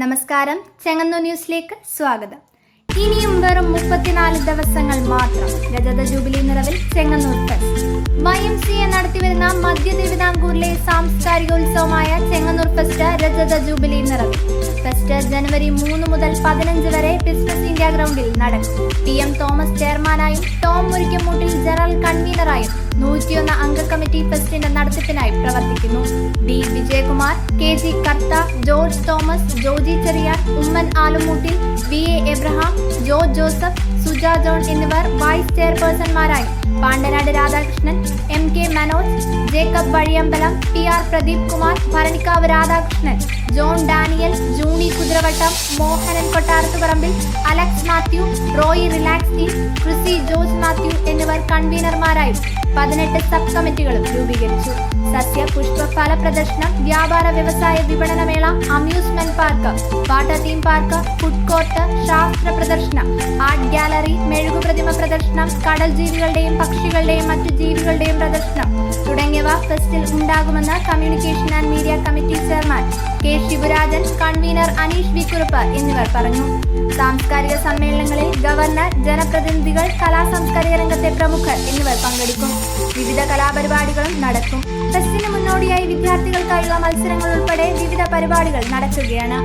നമസ്കാരം. ചെങ്ങന്നു ന്യൂസിലേക്ക് സ്വാഗതം. ഇനിയും വെറും മുപ്പത്തിനാല് ദിവസങ്ങൾ മാത്രം രജത ജൂബിലി നിറവിൽ Chengannur fest. M C A നടത്തിവരുന്ന മധ്യ തിരുവിതാംകൂറിലെ സാംസ്കാരികോത്സവമായ ചെങ്ങന്നൂർ ഫെസ്റ്റ് രജത ജൂബിലി നിറവിൽ. ഫെസ്റ്റ് ജനുവരി മൂന്ന് മുതൽ പതിനഞ്ച് വരെ ബിസിനസ് ഇന്ത്യ ഗ്രൗണ്ടിൽ നടക്കും. പി എം തോമസ് ചെയർമാനായും ടോം മുരിക്കമൂട്ടിൽ ജനറൽ കൺവീനറായും നൂറ്റിയൊന്ന് അംഗ കമ്മിറ്റി ഫെസ്റ്റിന്റെ നടത്തിപ്പിനായി പ്രവർത്തിക്കുന്നു. D Vijayakumar K. G. Kartha George Thomas Joji Cheriyar Oommen Alumoottil V. A. Abraham Jo Joseph Suja John എന്നിവർ vice ചെയർപേഴ്സൺമാരായി Pandanad Radhakrishnan M K Manoj Jacob Vazhiyambalam P R Pradeep Kumar Bharanikkavu Radhakrishnan John Daniel Juni Kuthiravattam Mohanan Kottarathuparambil Alex Mathew Roy relax ക്രിസി ജോർജ് മാത്യു എന്നിവർ കൺവീനർമാരായി പതിനെട്ട് sub കമ്മിറ്റികളും രൂപീകരിച്ചു. സത്യ പുഷ്പ ഫല പ്രദർശനം വ്യാപാര വ്യവസായ വിപണന മേള amusement park water theme park food court ശാസ്ത്ര പ്രദർശനം ആർട്ട് ഗാലറി മെഴുകു പ്രതിമ പ്രദർശനം കടൽ ജീവികളുടെയും പക്ഷികളുടെയും മറ്റു ജീവികളുടെയും പ്രദർശനം തുടങ്ങിയവ ഫെസ്റ്റിൽ ഉണ്ടാകുമെന്ന് communication and media committee chairman K Sivarajan convener Aneesh V Kurup എന്നിവർ പറഞ്ഞു. സാംസ്കാരിക സമ്മേളനങ്ങളിൽ ഗവർണർ ജനപ്രതിനിധികൾ കലാ സാംസ്കാരിക രംഗത്തെ പ്രമുഖർ എന്നിവർ പങ്കെടുക്കും. വിവിധ കലാപരിപാടികളും നടക്കും. ഫെസ്റ്റിന് മുന്നോടിയായി വിദ്യാർത്ഥികൾക്കായുള്ള മത്സരങ്ങൾ ഉൾപ്പെടെ വിവിധ പരിപാടികൾ നടക്കുകയാണ്.